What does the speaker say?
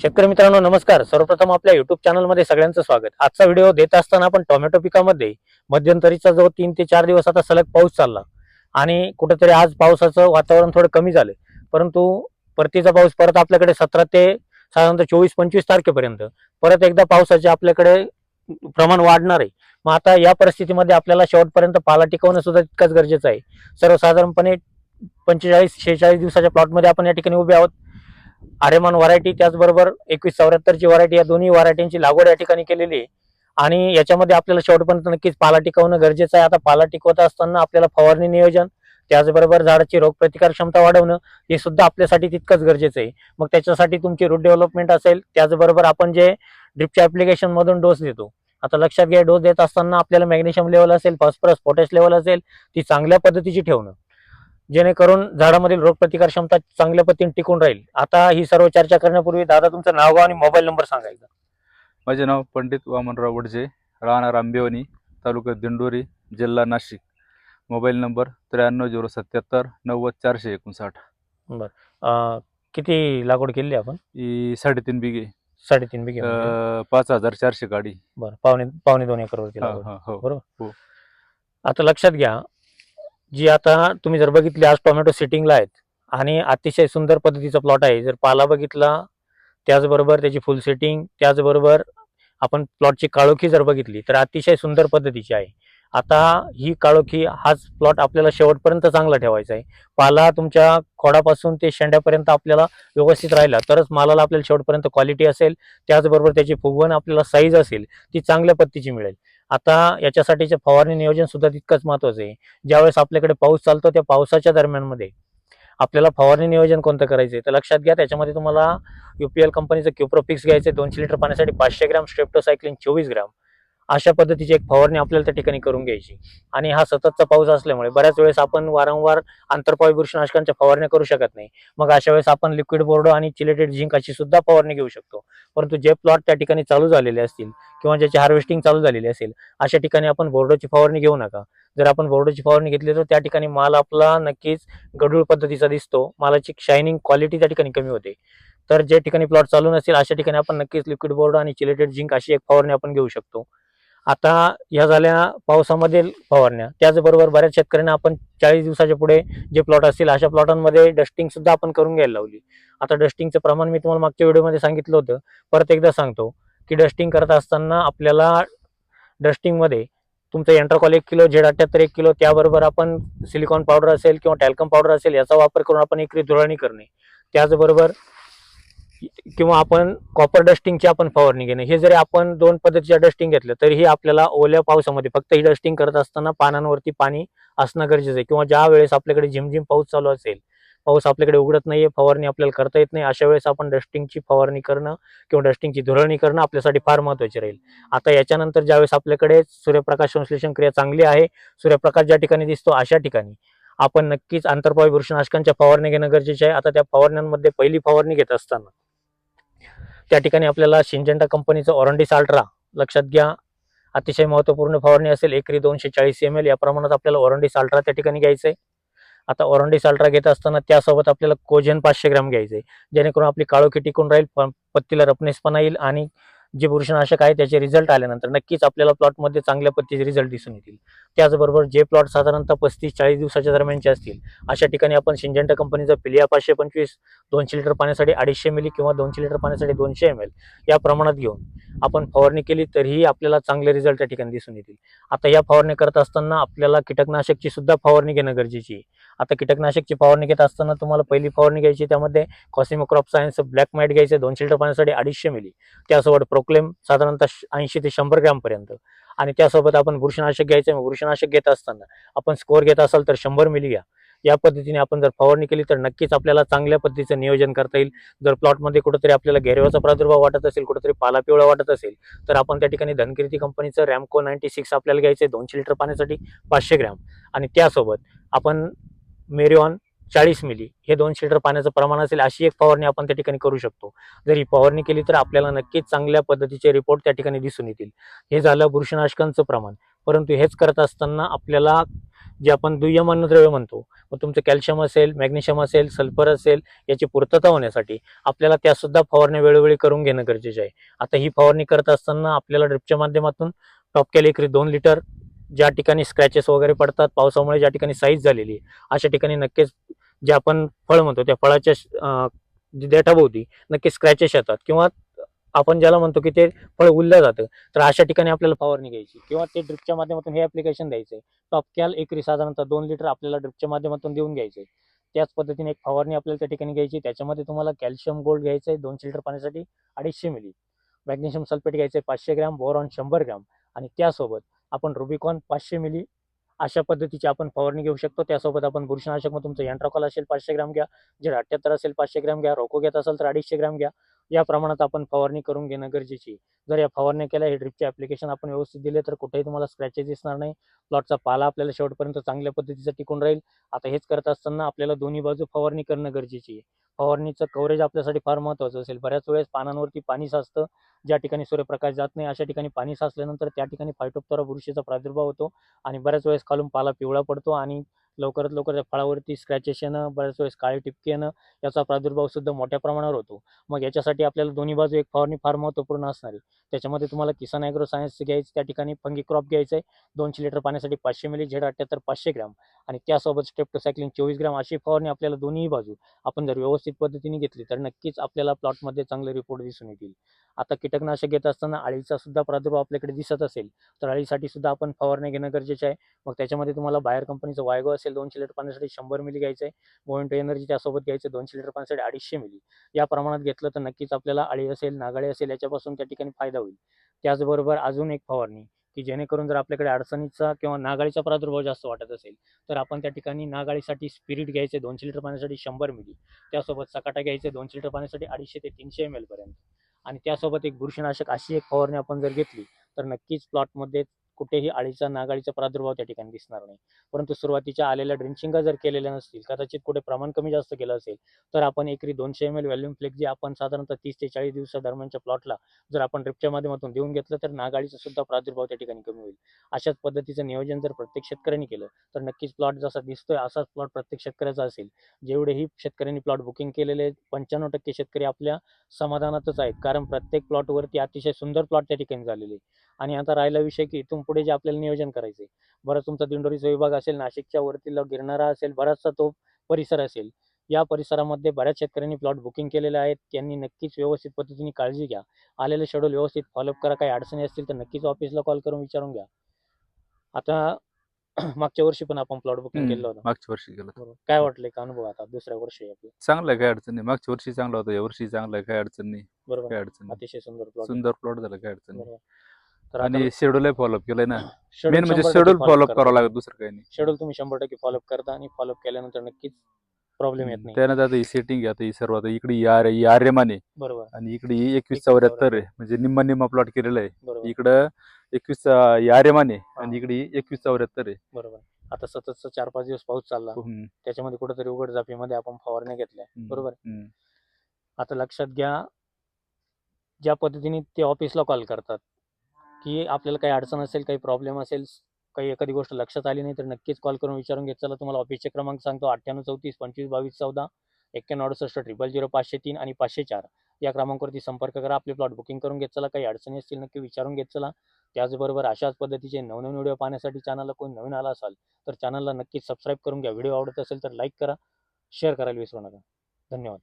शेतकरी मित्रांनो नमस्कार. सर्वप्रथम आपल्या युट्यूब चॅनलमध्ये सगळ्यांचं स्वागत. आजचा व्हिडिओ देत असताना आपण टोमॅटो पिकामध्ये मध्यंतरीचा जो तीन ते चार दिवस आता सलग पाऊस चालला आणि कुठेतरी आज पावसाचं वातावरण थोडं कमी झालं. परंतु परतीचा पाऊस परत आपल्याकडे सतरा ते साधारणतः चोवीस पंचवीस तारखेपर्यंत परत एकदा पावसाचे आपल्याकडे प्रमाण वाढणार आहे. मग आता या परिस्थितीमध्ये आपल्याला शेवटपर्यंत पाला टिकवणं सुद्धा तितकंच गरजेचं आहे. सर्वसाधारणपणे पंचेचाळीस शेहेचाळीस दिवसाच्या प्लॉटमध्ये आपण या ठिकाणी उभे आहोत. आर्यमान व्हरायटी त्याचबरोबर एकवीस चौऱ्याहत्तरची व्हरायटी या दोन्ही व्हरायटींची लागवड या ठिकाणी केलेली आहे. आणि याच्यामध्ये आपल्याला शेवटपर्यंत नक्कीच पाला टिकवणं गरजेचं आहे. आता पाला टिकवत असताना आपल्याला फवारणी नियोजन त्याचबरोबर झाडाची रोगप्रतिकार क्षमता वाढवणं हे सुद्धा आपल्यासाठी तितकंच गरजेचं आहे. मग त्याच्यासाठी तुमची रूट डेव्हलपमेंट असेल त्याचबरोबर आपण जे ड्रिपच्या ऍप्लिकेशन मधून डोस देतो आता लक्षात घ्या डोस देत असताना आपल्याला मॅग्नेशियम लेवल असेल फॉस्फरस पोटॅश लेवल असेल ती चांगल्या पद्धतीची ठेवणं. जेणेकरून झाडामधील रोगप्रतिकार क्षमता चांगल्या पद्धतीने टिकून राहील. आता ही सर्व चर्चा करण्यापूर्वी दादा तुमचं नाव आणि मोबाईल नंबर सांगायचा माझे नाव पंडित वामनराव वडजे राहणार आंबेवणी तालुका दिंडोरी जिल्हा नाशिक. मोबाईल नंबर त्र्याण्णव झिरो सत्याहत्तर नव्वद चारशे एकोणसाठ. अं, किती लागवड केली आपण? ही साडेतीन बिघे. साडेतीन बिघे म्हणजे. अं, पाच हजार चारशे गाडी. बरं. पावणे पावणे दोन एकरवरती हा, लागवड. हा, हो. बरोबर? हो. आता लक्षात घ्या जी आता तुम्ही जर बघितली आज टोमॅटो सिटिंगला आहेत आणि अतिशय सुंदर पद्धतीचा प्लॉट आहे. जर पाला बघितला त्याचबरोबर त्याची फुल सेटिंग त्याचबरोबर आपण प्लॉटची काळोखी जर बघितली तर अतिशय सुंदर पद्धतीची आहे. आता ही काळोखी हाच प्लॉट आपल्याला शेवटपर्यंत चांगला ठेवायचा आहे. पाला तुमच्या खोडापासून ते शेंड्यापर्यंत आपल्याला व्यवस्थित राहिला तरच मालाला आपल्याला शेवटपर्यंत क्वालिटी असेल. त्याचबरोबर त्याची फुगवण आपल्याला साईज असेल ती चांगल्या पद्धतीची मिळेल. आता याच्यासाठीचे फवारणी नियोजन सुद्धा तितकंच महत्वाचं आहे. ज्यावेळेस आपल्याकडे पाऊस चालतो त्या पावसाच्या दरम्यानमध्ये आपल्याला फवारणी नियोजन कोणतं करायचं तर लक्षात घ्या त्याच्यामध्ये तुम्हाला युपीएल कंपनीचं क्युप्रोपिक्स घ्यायचं दोनशे लिटर पाण्यासाठी पाचशे ग्रॅम स्ट्रेप्टोसायक्लिन चोवीस ग्रॅम. अशा पद्धतीची एक फवारणी आपल्याला त्या ठिकाणी करून घ्यायची. आणि हा सततचा पाऊस असल्यामुळे बऱ्याच वेळेस आपण वारंवार आंतरपावी बुरशीनाशकांच्या फवारण्या करू शकत नाही. मग अशा वेळेस आपण लिक्विड बोर्ड आणि चिलेटेड झिंक अशी सुद्धा फवारणी घेऊ शकतो. परंतु जे प्लॉट त्या ठिकाणी चालू झालेले असतील किंवा ज्याची हार्वेस्टिंग चालू झालेली असेल अशा ठिकाणी आपण बोर्डोची फवारणी घेऊ नका. जर आपण बोर्डोची फवारणी घेतली तर त्या ठिकाणी माल आपला नक्कीच गडूळ पद्धतीचा दिसतो. मालाची शायनिंग क्वालिटी त्या ठिकाणी कमी होते. तर जे ठिकाणी प्लॉट चालू नसेल अशा ठिकाणी आपण नक्कीच लिक्विड बोर्ड आणि चिलेटेड झिंक अशी एक फवारणी आपण घेऊ शकतो. आता ह्या झाल्या पावसामध्ये फवारण्या. त्याचबरोबर बऱ्याच शेतकऱ्यांना आपण चाळीस दिवसाच्या पुढे जे प्लॉट असतील अशा प्लॉटांमध्ये डस्टिंग सुद्धा आपण करून घ्यायला लावली. आता डस्टिंगचं प्रमाण मी तुम्हाला मागच्या व्हिडिओमध्ये सांगितलं होतं. परत एकदा सांगतो की डस्टिंग करत असताना आपल्याला डस्टिंगमध्ये तुमचं एंट्राकॉल एक किलो झेड अठ्याहत्तर एक किलो त्याबरोबर आपण सिलिकॉन पावडर असेल किंवा टॅल्कम पावडर असेल याचा वापर करून आपण एकरी धुळणी करणे. त्याचबरोबर किंवा आपण कॉपर डस्टिंगची आपण फवारणी घेणे. हे जरी आपण दोन पद्धतीच्या डस्टिंग घेतलं तरीही आपल्याला ओल्या पावसामध्ये फक्त ही डस्टिंग करत असताना पानांवरती पाणी असणं गरजेचं आहे. किंवा ज्या वेळेस आपल्याकडे झिमझिम पाऊस चालू असेल पाऊस आपल्याकडे उघडत नाहीये फवारणी आपल्याला करता येत नाही अशा वेळेस आपण डस्टिंगची फवारणी करणं किंवा डस्टिंगची धुरळणी करणं आपल्यासाठी फार महत्त्वाचे राहील. आता याच्यानंतर ज्यावेळेस आपल्याकडे सूर्यप्रकाश संश्लेषण क्रिया चांगली आहे सूर्यप्रकाश ज्या ठिकाणी दिसतो अशा ठिकाणी. आपण नक्कीच आंतरपाळी बुरशीनाशकांच्या फवारणी घेणं गरजेचे आहे. आता त्या फवारण्यांमध्ये पहिली फवारणी घेत असताना त्या ठिकाणी आपल्याला सिंजंटा कंपनीचं ऑरंडिस अल्ट्रा लक्षात घ्या. अतिशय महत्त्वपूर्ण फवारणी असेल एकरी दोनशे चाळीस एम एल या प्रमाणात आपल्याला ऑरंडिस अल्ट्रा त्या ठिकाणी घ्यायचं आहे आता ऑरंडिस अल्ट्रा घेत असताना त्यासोबत आपल्याला कोजन पाचशे ग्रॅम घ्यायचे जेणेकरून आपली काळोखी टिकून राहील प- पत्तीला रपनेसपणा येईल आणि जे बुरशीनाशक आहे त्याचे रिझल्ट आल्यानंतर नक्कीच आपल्याला प्लॉटमध्ये चांगल्या पद्धतीचे रिझल्ट दिसून येतील. त्याचबरोबर जे प्लॉट साधारणतः पस्तीस चाळीस दिवसाच्या दरम्यानचे असतील अशा ठिकाणी आपण सिंजेंटा कंपनीचा पिलिया पाचशे पंचवीस दोनशे लिटर पाण्यासाठी अडीचशे मिली किंवा दोनशे लिटर पाण्यासाठी दोनशे एम एल या प्रमाणात घेऊन आपण फवारणी केली तरीही आपल्याला चांगले रिझल्ट त्या ठिकाणी दिसून येतील. आता या फवारणी करत असताना आपल्याला कीटकनाशकची सुद्धा फवारणी घेणं गरजेची आहे. आता कीटकनाशकची फवारणी घेत असताना तुम्हाला पहिली फवारणी घ्यायची त्यामध्ये कॉसिमो क्रॉप सायन्स ब्लॅक मॅट घ्यायचं दोनशे लिटर पाण्यासाठी अडीचशे मिली. त्यासोबत प्रोक्लेम साधारणतः ऐंशी ते शंभर ग्रॅमपर्यंत आणि त्यासोबत आपण बुरशीनाशक घ्यायचं बुरशीनाशक घेत असताना आपण स्कोअर घेत असाल तर शंभर मिली घ्या. या पद्धतीने आपण जर फवारणी केली तर नक्कीच आपल्याला चांगल्या पद्धतीचं नियोजन करता येईल. जर प्लॉटमध्ये कुठेतरी आपल्याला घेरव्याचा प्रादुर्भाव वाटत असेल कुठेतरी पाला पिवळा वाटत असेल तर आपण त्या ठिकाणी धनकिर्ती कंपनीचं रॅमको नाईन्टी सिक्स आपल्याला घ्यायचं आहे दोनशे लिटर पाण्यासाठी पाचशे ग्रॅम. आणि त्यासोबत आपण मेरिऑन चाळीस मिली. हे दोन लिटर पाण्याचं प्रमाण असेल अशी एक फवारणी आपण त्या ठिकाणी करू शकतो. जर ही फवारणी केली तर आपल्याला नक्कीच चांगल्या पद्धतीचे रिपोर्ट त्या ठिकाणी दिसून येतील. हे झालं बुरशीनाशकांचं प्रमाण. परंतु हेच करत असताना आपल्याला जे आपण दुय्यम अन्नद्रव्य म्हणतो मग तुमचं कॅल्शियम असेल मॅग्नेशियम असेल सल्फर असेल याची पूर्तता होण्यासाठी आपल्याला त्यासुद्धा फवारण्या वेळोवेळी करून घेणं गरजेचं आहे. आता ही फवारणी करत असताना आपल्याला ड्रिपच्या माध्यमातून टॉप कॅलिकरी दोन लिटर ज्या ठिकाणी स्क्रॅचेस वगैरे पडतात पावसामुळे ज्या ठिकाणी साईज झालेली आहे अशा ठिकाणी नक्कीच जे आपण फळ म्हणतो त्या फळाच्या देठाभोवती नक्कीच स्क्रॅचेस येतात. किंवा आपण ज्याला म्हणतो की ते फळ उरलं जातं तर अशा ठिकाणी आपल्याला फवारणी घ्यायची. किंवा ते ड्रिपच्या माध्यमातून हे ॲप्लिकेशन द्यायचं आहे आपल्याला एकरी साधारणतः दोन लिटर आपल्याला ड्रिपच्या माध्यमातून देऊन घ्यायचं आहे त्याच पद्धतीने एक फवारणी आपल्याला त्या ठिकाणी घ्यायची. त्याच्यामध्ये तुम्हाला कॅल्शियम गोल्ड घ्यायचं आहे दोनशे लिटर पाण्यासाठी अडीचशे मिली मॅग्नेशियम सल्फेट घ्यायचं आहे पाचशे ग्रॅम बोरॉन शंभर ग्रॅम. आणि त्यासोबत आपण रुबिकॉन पाचशे मिली अशा पद्धतीची आपण फवारणी घेऊ शकतो. त्यासोबत आपण बुरशीनाशक मग तुमचं यंट्रॉकॉल असेल पाचशे ग्रॅम घ्या. जर अठ्ठ्याहत्तर असेल पाचशे ग्रॅम घ्या. रोको घेत असेल तर अडीचशे ग्रॅम घ्या. या प्रमाणात आपण फवारणी करून घेणं गरजेची आहे. जर या फवारणी केल्या हे ड्रिपचे ॲप्लिकेशन आपण व्यवस्थित दिले तर कुठेही तुम्हाला स्क्रॅचेस दिसणार नाही. प्लॉटचा पाला आपल्याला शेवटपर्यंत चांगल्या पद्धतीचा टिकून राहील. आता हेच करत असताना आपल्याला दोन्ही बाजू फवारणी करणं गरजेची आहे. फवारणीचं कव्हरेज आपल्यासाठी फार महत्त्वाचं असेल. बऱ्याच वेळेस पानांवरती पाणी साचतं. ज्या ठिकाणी सूर्यप्रकाश जात नाही अशा ठिकाणी पाणी साचल्यानंतर त्या ठिकाणी फायटोप्तरा बुरशीचा प्रादुर्भाव होतो आणि बऱ्याच वेळेस खालून पाला पिवळा पडतो आणि लवकरात लवकर त्या फळावरती स्क्रॅचेस येणं बऱ्याच वेळेस काळे टिपके येणं याचा प्रादुर्भाव सुद्धा मोठ्या प्रमाणावर होतो. मग याच्यासाठी आपल्याला दोन्ही बाजू एक फवारणी फार महत्त्वपूर्ण असणार आहे. त्याच्यामध्ये तुम्हाला किसान ॲग्रो सायन्स घ्यायचं त्या ठिकाणी फंगी क्रॉप घ्यायचं आहे. दोनशे लिटर पाण्यासाठी पाचशे मिली झेड अठ्ठ्याहत्तर पाचशे ग्रॅम. आणि त्यासोबत स्टेप्टोसायक्लिन चोवीस ग्रॅम अशी फवारणी आपल्याला दोन्ही बाजू आपण जर व्यवस्थित पद्धतीने घेतली तर नक्कीच आपल्याला प्लॉटमध्ये चांगले रिपोर्ट दिसून येतील. आता कीटकनाशक घेत असताना अळीचा सुद्धा प्रादुर्भाव आपल्याकडे दिसत असेल तर अळीसाठी सुद्धा आपण फवारणी घेणं गरजेचं आहे. मग त्याच्यामध्ये तुम्हाला बाहेर कंपनीचं वायगो असेल दोनशे लिटर पाण्यासाठी शंभर मिली घ्यायचं आहे मोमेंटो एनर्जी त्यासोबत घ्यायचं दोनशे लिटर पाण्यासाठी अडीचशे मिली. या प्रमाणात घेतलं तर नक्कीच आपल्याला अळी असेल नागाळी असेल याच्यापासून त्या ठिकाणी फायदा होईल. त्याचबरोबर अजून एक फवारणी की जेणेकरून जर आपल्याकडे अडचणीचा किंवा नागाळीचा प्रादुर्भाव जास्त वाटत असेल तर आपण त्या ठिकाणी नागाळीसाठी स्पिरिट घ्यायचे दोनशे लिटर पाण्यासाठी शंभर मिली. त्यासोबत सकाटा घ्यायचे दोनशे लिटर पाण्यासाठी अडीचशे ते तीनशे एम एलपर्यंत आणि त्यासोबत एक बुरशीनाशक अशी एक फवारणी आपण जर घेतली तर नक्कीच प्लॉटमध्ये कुठेही अळीचा नागाळीचा प्रादुर्भाव त्या ठिकाणी दिसणार नाही. परंतु सुरुवातीच्या आलेल्या ड्रिंचिंगा जर केलेल्या नसतील कदाचित कुठे प्रमाण कमी जास्त केलं असेल तर आपण एकरी दोनशे एम एल व्हॅल्यूम फ्लेक जे आपण साधारणतः तीस ते चाळीस दिवसादरम्यानच्या प्लॉटला जर आपण ड्रिपच्या माध्यमातून देऊन घेतलं तर नागाळीचा सुद्धा प्रादुर्भाव त्या ठिकाणी कमी होईल. अशाच पद्धतीचं नियोजन जर प्रत्येक शेतकऱ्यांनी केलं तर नक्कीच प्लॉट जसा दिसतोय असाच प्लॉट प्रत्येक शेतकऱ्याचा असेल. जेवढेही शेतकऱ्यांनी प्लॉट बुकिंग केलेले पंच्याण्णव टक्के शेतकरी आपल्या समाधानातच आहेत. कारण प्रत्येक प्लॉटवरती अतिशय सुंदर प्लॉट त्या ठिकाणी झालेले आहे. आणि आता राहिला विषय की इथून पुढे जे आपल्याला नियोजन करायचे बरंच तुमचा दिंडोरीचा विभाग असेल नाशिकच्या वरती ल- गिरणारा असेल बराचसा तो परिसर असेल. या परिसरामध्ये बऱ्याच शेतकऱ्यांनी प्लॉट बुकिंग केलेले आहेत. त्यांनी नक्कीच व्यवस्थित पद्धतीने काळजी घ्या. आलेलं शेड्यूल व्यवस्थित फॉलोअप करा. काही अडचणी असतील तर नक्कीच ऑफिसला कॉल करून विचारून घ्या. आता मागच्या वर्षी पण आपण प्लॉट बुकिंग केलं होतं. मागच्या वर्षी गेलं बरोबर. काय वाटलंय का अनुभव आता दुसऱ्या वर्षी आपलं? चांगलं काय अडचण नाही. मागच्या वर्षी चांगलं होतं या वर्षी चांगलं काय अडचण नाही. बरोबर. काय अडचण अतिशय सुंदर प्लॉट सुंदर प्लॉट झालं काय अडचण तर आणि शेड्यूल फॉलोअप केलंय ना. Schedule मेन म्हणजे 100% शेड्यूल follow फॉलोअप. करावं लागत दुसरं काही नाही. शेड्यूल तुम्ही शंभर टक्के फॉलोअप करता आणि फॉलोअप केल्यानंतर नक्कीच प्रॉब्लेम येत नाही. त्यानंतर आता ही सेटिंग आता ही सर्व आता इकडे ही आर ही आर्यमाने. बरोबर. आणि इकडे ही एकवीस 21 चौऱ्याहत्तर. आहे. म्हणजे निम्मा निम्मा प्लॉट केलेला आहे. बरोबर. इकडं एकवीस ही आर्यमाने हा. आणि इकडे ही एकवीस चौऱ्याहत्तर आहे. बरोबर. आता सततचा चार पाच दिवस पाऊस चालला. हम्म, त्याच्यामध्ये कुठेतरी उघड जापीमध्ये आपण फवारण्या घेतल्या. हम्म, बरोबर. हम्म. आता लक्षात घ्या ज्या पद्धतीने ते ऑफिसला कॉल करतात की आपल्याला काही अडचण असेल काही प्रॉब्लेम असेल काही एखादी गोष्ट लक्षात आली नाही तर नक्कीच कॉल करून विचारून घेत चला. तुम्हाला ऑफिसचे क्रमांक सांगतो. अठ्ठ्याण्णव चौतीस पंचवीस बावीस चौदा एक्क्याण्णव अडुसष्ट ट्रिपल झिरो पाचशे तीन आणि पाचशे चार. या क्रमांकावरती संपर्क करा. आपले प्लॉट बुकिंग करून घेत चला. काही अडचणी असतील नक्की विचारून घेत चला. त्याचबरोबर अशाच पद्धतीचे नवनवीन व्हिडिओ पाहण्यासाठी चॅनलला कोणी नवीन आला असाल तर चॅनलला नक्कीच सबस्क्राईब करून घ्या. व्हिडिओ आवडत असेल तर लाईक करा. शेअर करायला विसरू नका. धन्यवाद.